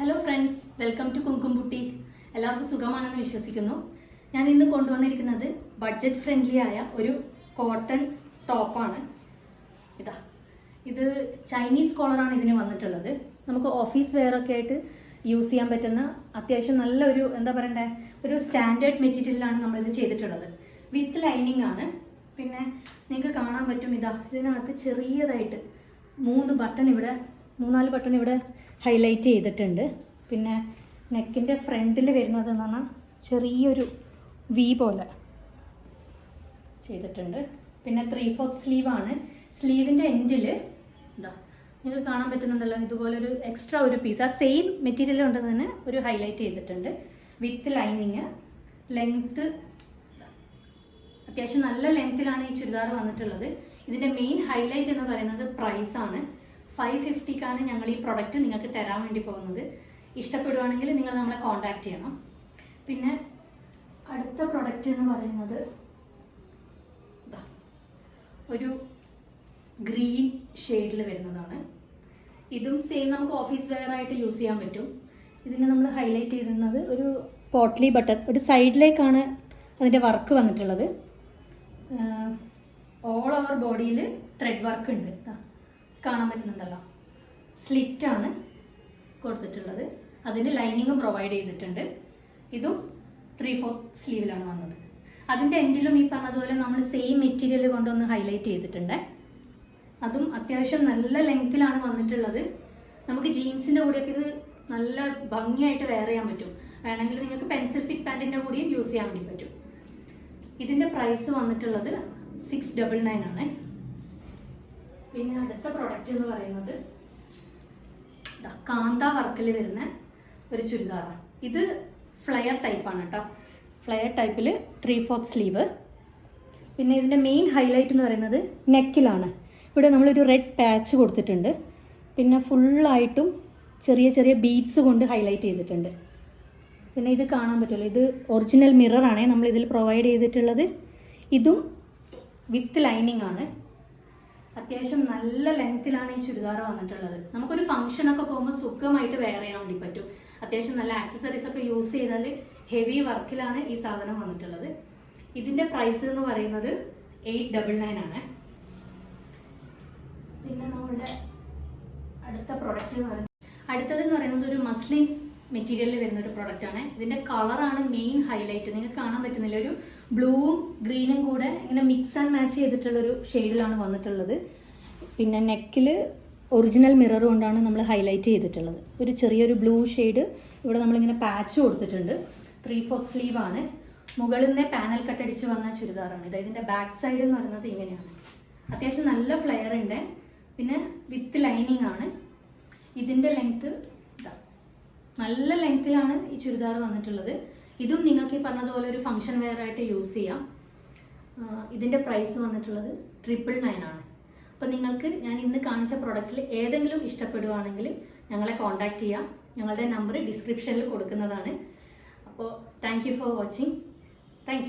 Hello friends welcome to Kunkum boutique എല്ലാവർക്കും സുഖമാണെന്ന് വിശ്വസിക്കുന്നു. ഞാൻ ഇന്ന് കൊണ്ടുവന്നിരിക്കുന്നത് ബഡ്ജറ്റ് ഫ്രണ്ട്ലി ആയ ഒരു കോട്ടൺ ടോപ്പാണ് ഇതാ. ഇത് ചൈനീസ് കോളറാണ് ഇതിന് വന്നിട്ടുള്ളത്. നമുക്ക് ഓഫീസ് വെയർ ഒക്കെ ആയിട്ട് യൂസ് ചെയ്യാൻ പറ്റുന്ന അത്യാവശ്യം നല്ലൊരു എന്താ പറയണ്ടേ ഒരു സ്റ്റാൻഡേർഡ് മെറ്റീരിയലാണ് നമ്മളിത് ചെയ്തിട്ടുള്ളത്. വിത്ത് ലൈനിങ് ആണ്. പിന്നെ നിങ്ങൾക്ക് കാണാൻ പറ്റും ഇതാ ഇതിനകത്ത് ചെറിയതായിട്ട് മൂന്ന് ബട്ടൺ ഇവിടെ മൂന്നാൽ ബട്ടൺ ഇവിടെ ഹൈലൈറ്റ് ചെയ്തിട്ടുണ്ട്. പിന്നെ നെക്കിന്റെ ഫ്രണ്ടിൽ വരുന്നത് എന്ന് പറഞ്ഞാൽ ചെറിയൊരു വി പോലെ ചെയ്തിട്ടുണ്ട്. പിന്നെ ത്രീ ഫോർത്ത് സ്ലീവാണ് സ്ലീവിന്റെ എൻഡിൽ ഇതാ നിങ്ങൾക്ക് കാണാൻ പറ്റുന്നുണ്ടല്ലോ ഇതുപോലെ ഒരു എക്സ്ട്രാ ഒരു പീസ് ആ സെയിം മെറ്റീരിയൽ കൊണ്ട് തന്നെ ഒരു ഹൈലൈറ്റ് ചെയ്തിട്ടുണ്ട്. വിത്ത് ലൈനിങ് ലെങ്ത്ത് അത്യാവശ്യം നല്ല ലെങ്ത്തിലാണ് ഈ ചുരിദാർ വന്നിട്ടുള്ളത്. ഇതിന്റെ മെയിൻ ഹൈലൈറ്റ് എന്ന് പറയുന്നത് പ്രൈസാണ് ഫൈവ് ഫിഫ്റ്റിക്കാണ് ഞങ്ങൾ ഈ പ്രൊഡക്റ്റ് നിങ്ങൾക്ക് തരാൻ വേണ്ടി പോകുന്നത്. ഇഷ്ടപ്പെടുവാണെങ്കിൽ നിങ്ങൾ നമ്മളെ കോൺടാക്ട് ചെയ്യണം. പിന്നെ അടുത്ത പ്രൊഡക്റ്റ് എന്ന് പറയുന്നത് ഒരു ഗ്രീൻ ഷെയ്ഡിൽ വരുന്നതാണ്. ഇതും സെയിം നമുക്ക് ഓഫീസ് വെയർ ആയിട്ട് യൂസ് ചെയ്യാൻ പറ്റും. ഇതിനെ നമ്മൾ ഹൈലൈറ്റ് ചെയ്തിരുന്നത് ഒരു പോട്ട്ലി ബട്ടൺ ഒരു സൈഡിലേക്കാണ് അതിന്റെ വർക്ക് വന്നിട്ടുള്ളത്. ഓൾ ഓവർ ബോഡിയിൽ ത്രെഡ് വർക്ക് ഉണ്ട്. കാണാൻ പറ്റുന്നുണ്ടല്ലോ. സ്ലിറ്റ് ആണ് കൊടുത്തിട്ടുള്ളത്. അതിന് ലൈനിങ്ങും പ്രൊവൈഡ് ചെയ്തിട്ടുണ്ട്. ഇതും ത്രീ ഫോർ സ്ലീവിലാണ് വന്നത്. അതിന്റെ എൻഡിലും ഈ പറഞ്ഞതുപോലെ നമ്മൾ സെയിം മെറ്റീരിയൽ കൊണ്ടൊന്ന് ഹൈലൈറ്റ് ചെയ്തിട്ടുണ്ട്. അതും അത്യാവശ്യം നല്ല ലെങ്ത്തിലാണ് വന്നിട്ടുള്ളത്. നമുക്ക് ജീൻസിന്റെ കൂടെയൊക്കെ ഇത് നല്ല ഭംഗിയായിട്ട് വെയർ ചെയ്യാൻ പറ്റും. വേണമെങ്കിൽ നിങ്ങൾക്ക് പെൻസിൽ ഫിറ്റ് പാന്റിന്റെ കൂടിയും യൂസ് ചെയ്യാൻ വേണ്ടി പറ്റും. ഇതിന്റെ പ്രൈസ് വന്നിട്ടുള്ളത് സിക്സ് ഡബിൾ നയൻ ആണ്. പിന്നെ അടുത്ത പ്രൊഡക്റ്റ് എന്ന് പറയുന്നത് കാന്ത വർക്കിൽ വരുന്ന ഒരു ചുരിദാറാണ്. ഇത് ഫ്ലയർ ടൈപ്പാണ് കേട്ടോ. ഫ്ലയർ ടൈപ്പിൽ ത്രീ ഫോർത്ത് സ്ലീവ് പിന്നെ ഇതിന്റെ മെയിൻ ഹൈലൈറ്റ് എന്ന് പറയുന്നത് നെക്കിലാണ് ഇവിടെ നമ്മളൊരു റെഡ് പാച്ച് കൊടുത്തിട്ടുണ്ട്. പിന്നെ ഫുള്ളായിട്ടും ചെറിയ ചെറിയ ബീഡ്സ് കൊണ്ട് ഹൈലൈറ്റ് ചെയ്തിട്ടുണ്ട്. പിന്നെ ഇത് കാണാൻ പറ്റുമല്ലോ. ഇത് ഒറിജിനൽ മിററാണ് നമ്മൾ ഇതിൽ പ്രൊവൈഡ് ചെയ്തിട്ടുള്ളത്. ഇതും വിത്ത് ലൈനിങ് ആണ്. അത്യാവശ്യം നല്ല ലെങ്ത്തിലാണ് ഈ ചുരിദാർ വന്നിട്ടുള്ളത്. നമുക്കൊരു ഫംഗ്ഷനൊക്കെ പോകുമ്പോൾ സുഖമായിട്ട് വെയർ ചെയ്യാൻ വേണ്ടി പറ്റും. അത്യാവശ്യം നല്ല ആക്സസറീസ് ഒക്കെ യൂസ് ചെയ്താൽ ഹെവി വർക്കിലാണ് ഈ സാധനം വന്നിട്ടുള്ളത്. ഇതിന്റെ പ്രൈസ് എന്ന് പറയുന്നത് എയ്റ്റ് ഡബിൾ നയൻ ആണ്. പിന്നെ നമ്മുടെ അടുത്ത പ്രൊഡക്റ്റ് അടുത്തത് എന്ന് പറയുന്നത് ഒരു മസ്ലിൻ മെറ്റീരിയലിൽ വരുന്ന ഒരു പ്രോഡക്റ്റ് ആണ്. ഇതിന്റെ കളറാണ് മെയിൻ ഹൈലൈറ്റ് നിങ്ങൾക്ക് കാണാൻ പറ്റുന്നില്ല. ഒരു ബ്ലൂവും ഗ്രീനും കൂടെ ഇങ്ങനെ മിക്സ് ആൻഡ് മാച്ച് ചെയ്തിട്ടുള്ള ഒരു ഷെയ്ഡിലാണ് വന്നിട്ടുള്ളത്. പിന്നെ നെക്കിൽ ഒറിജിനൽ മിറർ കൊണ്ടാണ് നമ്മൾ ഹൈലൈറ്റ് ചെയ്തിട്ടുള്ളത്. ഒരു ചെറിയൊരു ബ്ലൂ ഷെയ്ഡ് ഇവിടെ നമ്മളിങ്ങനെ പാച്ച് കൊടുത്തിട്ടുണ്ട്. ത്രീ ഫോർത്ത് സ്ലീവ് ആണ്. മുകളിൽ നിന്ന് പാനൽ കട്ടടിച്ച് വന്ന ചുരിദാറാണ്. ഇത് ഇതിന്റെ ബാക്ക് സൈഡ് എന്ന് പറയുന്നത് ഇങ്ങനെയാണ്. അത്യാവശ്യം നല്ല ഫ്ലെയർ ഉണ്ട്. പിന്നെ വിത്ത് ലൈനിങ് ആണ്. ഇതിന്റെ ലെങ്ത് നല്ല ലെങ്ത്തിലാണ് ഈ ചുരിദാർ വന്നിട്ടുള്ളത്. ഇതും നിങ്ങൾക്ക് ഈ പറഞ്ഞതുപോലെ ഒരു ഫംഗ്ഷൻ വെയർ ആയിട്ട് യൂസ് ചെയ്യാം. ഇതിന്റെ പ്രൈസ് വന്നിട്ടുള്ളത് ട്രിപ്പിൾ നയൻ ആണ്. അപ്പം നിങ്ങൾക്ക് ഞാൻ ഇന്ന് കാണിച്ച പ്രൊഡക്റ്റിൽ ഏതെങ്കിലും ഇഷ്ടപ്പെടുവാണെങ്കിൽ ഞങ്ങളെ കോൺടാക്റ്റ് ചെയ്യാം. ഞങ്ങളുടെ നമ്പർ ഡിസ്ക്രിപ്ഷനിൽ കൊടുക്കുന്നതാണ്. അപ്പോൾ താങ്ക് ഫോർ വാച്ചിങ് താങ്ക്